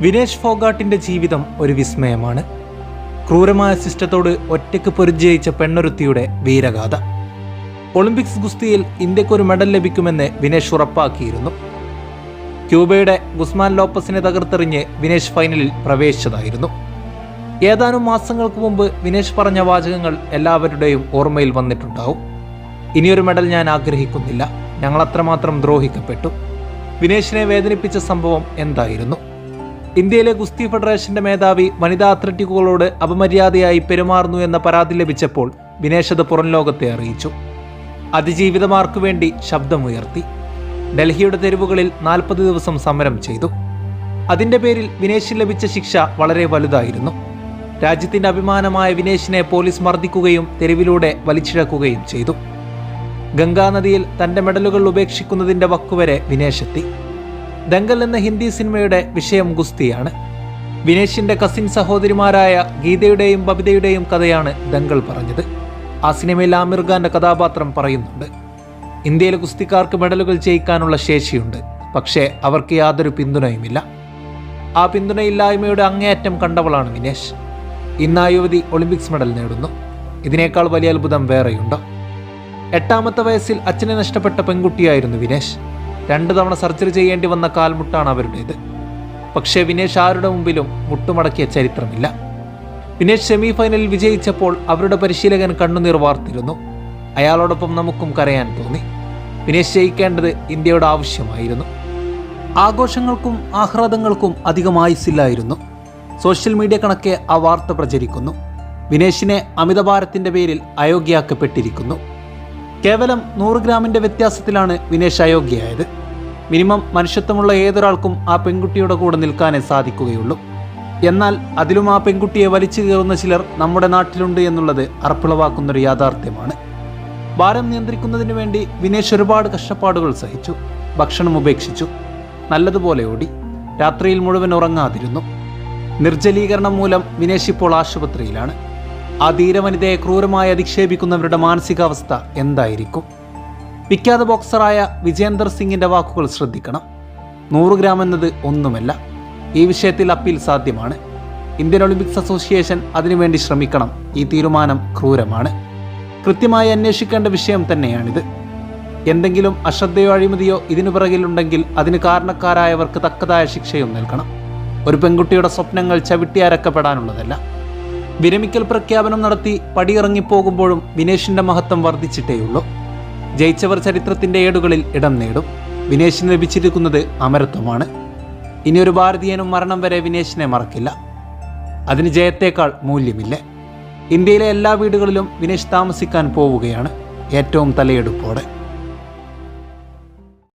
വിനേഷ് ഫോഗാട്ടിന്റെ ജീവിതം ഒരു വിസ്മയമാണ്. ക്രൂരമായ സിസ്റ്റത്തോട് ഒറ്റയ്ക്ക് പൊരുജയിച്ച പെണ്ണൊരുത്തിയുടെ വീരഗാഥ. ഒളിമ്പിക്സ് ഗുസ്തിയിൽ ഇന്ത്യക്കൊരു മെഡൽ ലഭിക്കുമെന്ന് വിനേഷ് ഉറപ്പാക്കിയിരുന്നു. ക്യൂബയുടെ ഗുസ്മാൻ ലോപ്പസിനെ തകർത്തെറിഞ്ഞ് വിനേഷ് ഫൈനലിൽ പ്രവേശിച്ചതായിരുന്നു. ഏതാനും മാസങ്ങൾക്ക് മുമ്പ് വിനേഷ് പറഞ്ഞ വാചകങ്ങൾ എല്ലാവരുടെയും ഓർമ്മയിൽ വന്നിട്ടുണ്ടാവും. ഇനിയൊരു മെഡൽ ഞാൻ ആഗ്രഹിക്കുന്നില്ല. ഞങ്ങൾ അത്രമാത്രം ദ്രോഹിക്കപ്പെട്ടു. വിനേഷിനെ വേദനിപ്പിച്ച സംഭവം എന്തായിരുന്നു? ഇന്ത്യയിലെ ഗുസ്തി ഫെഡറേഷന്റെ മേധാവി വനിതാ അത്ലറ്റിക്കുകളോട് അപമര്യാദയായി പെരുമാറുന്നു എന്ന പരാതി ലഭിച്ചപ്പോൾ വിനേഷ് അത് പുറം ലോകത്തെ അറിയിച്ചു. അതിജീവിതമാർക്കു വേണ്ടി ശബ്ദമുയർത്തി. ഡൽഹിയുടെ തെരുവുകളിൽ നാൽപ്പത് ദിവസം സമരം ചെയ്തു. അതിന്റെ പേരിൽ വിനേഷിന് ലഭിച്ച ശിക്ഷ വളരെ വലുതായിരുന്നു. രാജ്യത്തിന്റെ അഭിമാനമായ വിനേഷിനെ പോലീസ് മർദ്ദിക്കുകയും തെരുവിലൂടെ വലിച്ചിഴക്കുകയും ചെയ്തു. ഗംഗാനദിയിൽ തന്റെ മെഡലുകൾ ഉപേക്ഷിക്കുന്നതിന്റെ വക്കുവരെ വിനേഷ് ദങ്കൽ എന്ന ഹിന്ദി സിനിമയുടെ വിഷയം ഗുസ്തിയാണ്. വിനേഷിന്റെ കസിൻ സഹോദരിമാരായ ഗീതയുടെയും ബബിതയുടെയും കഥയാണ് ദംഗൽ പറഞ്ഞത്. ആ സിനിമയിൽ ആമിർ ഖാന്റെ കഥാപാത്രം പറയുന്നുണ്ട്. ഇന്ത്യയിലെ ഗുസ്തിക്കാർക്ക് മെഡലുകൾ ജയിക്കാനുള്ള ശേഷിയുണ്ട്. പക്ഷേ അവർക്ക് യാതൊരു പിന്തുണയുമില്ല. ആ പിന്തുണയില്ലായ്മയുടെ അങ്ങേയറ്റം കണ്ടവളാണ് വിനേഷ്. ഇന്ന് ആ യുവതി ഒളിമ്പിക്സ് മെഡൽ നേടുന്നു. ഇതിനേക്കാൾ വലിയ അത്ഭുതം വേറെയുണ്ടോ? എട്ടാമത്തെ വയസ്സിൽ അച്ഛനെ നഷ്ടപ്പെട്ട പെൺകുട്ടിയായിരുന്നു വിനേഷ്. രണ്ടു തവണ സർജറി ചെയ്യേണ്ടി വന്ന കാൽമുട്ടാണ് അവരുടേത്. പക്ഷേ വിനേഷ് ആരുടെ മുമ്പിലും മുട്ടുമടക്കിയ ചരിത്രമില്ല. വിനേഷ് സെമി ഫൈനലിൽ വിജയിച്ചപ്പോൾ അവരുടെ പരിശീലകൻ കണ്ണുനീർ വാർത്തിരുന്നു. അയാളോടൊപ്പം നമുക്കും കരയാൻ തോന്നി. വിനേഷ് ജയിക്കേണ്ടത് ഇന്ത്യയുടെ ആവശ്യമായിരുന്നു. ആഘോഷങ്ങൾക്കും ആഹ്ലാദങ്ങൾക്കും അധികം ആയുസില്ലായിരുന്നു സോഷ്യൽ മീഡിയ കണക്കെ ആ വാർത്ത പ്രചരിക്കുന്നു. വിനേഷിനെ അമിതഭാരത്തിന്റെ പേരിൽ അയോഗ്യയാക്കപ്പെട്ടിരിക്കുന്നു. കേവലം നൂറ് ഗ്രാമിന്റെ വ്യത്യാസത്തിലാണ് വിനേഷ് അയോഗ്യയായത്. മിനിമം മനുഷ്യത്വമുള്ള ഏതൊരാൾക്കും ആ പെൺകുട്ടിയുടെ കൂടെ നിൽക്കാനേ സാധിക്കുകയുള്ളൂ. എന്നാൽ അതിലും ആ പെൺകുട്ടിയെ വലിച്ചു കയറുന്ന ചിലർ നമ്മുടെ നാട്ടിലുണ്ട് എന്നുള്ളത് അർപ്പിളവാക്കുന്നൊരു യാഥാർത്ഥ്യമാണ്. ഭാരം നിയന്ത്രിക്കുന്നതിന് വേണ്ടി വിനേഷ് ഒരുപാട് കഷ്ടപ്പാടുകൾ സഹിച്ചു ഭക്ഷണം ഉപേക്ഷിച്ചു നല്ലതുപോലെ ഓടി രാത്രിയിൽ മുഴുവൻ ഉറങ്ങാതിരുന്നു. നിർജലീകരണം മൂലം വിനേഷ് ഇപ്പോൾ ആശുപത്രിയിലാണ്. ആ ധീരവനിതയെ ക്രൂരമായി അധിക്ഷേപിക്കുന്നവരുടെ മാനസികാവസ്ഥ എന്തായിരിക്കും? വിഖ്യാത ബോക്സറായ വിജേന്ദർ സിംഗിന്റെ വാക്കുകൾ ശ്രദ്ധിക്കണം. നൂറ് ഗ്രാം എന്നത് ഒന്നുമല്ല. ഈ വിഷയത്തിൽ അപ്പീൽ സാധ്യമാണ്. ഇന്ത്യൻ ഒളിമ്പിക്സ് അസോസിയേഷൻ അതിനുവേണ്ടി ശ്രമിക്കണം. ഈ തീരുമാനം ക്രൂരമാണ്. കൃത്യമായി അന്വേഷിക്കേണ്ട വിഷയം തന്നെയാണിത്. എന്തെങ്കിലും അശ്രദ്ധയോ അഴിമതിയോ ഇതിനു പിറകിലുണ്ടെങ്കിൽ അതിന് കാരണക്കാരായവർക്ക് തക്കതായ ശിക്ഷയും നൽകണം. ഒരു പെൺകുട്ടിയുടെ സ്വപ്നങ്ങൾ ചവിട്ടിയരക്കപ്പെടാനുള്ളതല്ല വിരമിക്കൽ പ്രഖ്യാപനം നടത്തി പടിയിറങ്ങിപ്പോകുമ്പോഴും വിനേഷിന്റെ മഹത്വം വർദ്ധിച്ചിട്ടേയുള്ളൂ. ജയിച്ചവർ ചരിത്രത്തിന്റെ ഏടുകളിൽ ഇടം നേടും. വിനേഷിന് ലഭിച്ചിരിക്കുന്നത് അമരത്വമാണ്. ഇനി ഒരു ഭാരതീയനും മരണം വരെ വിനേഷിനെ മറക്കില്ല. അതിന് ജയത്തേക്കാൾ മൂല്യമില്ല. ഇന്ത്യയിലെ എല്ലാ വീടുകളിലും വിനേഷ് താമസിക്കാൻ പോവുകയാണ് ഏറ്റവും തലയെടുപ്പോടെ.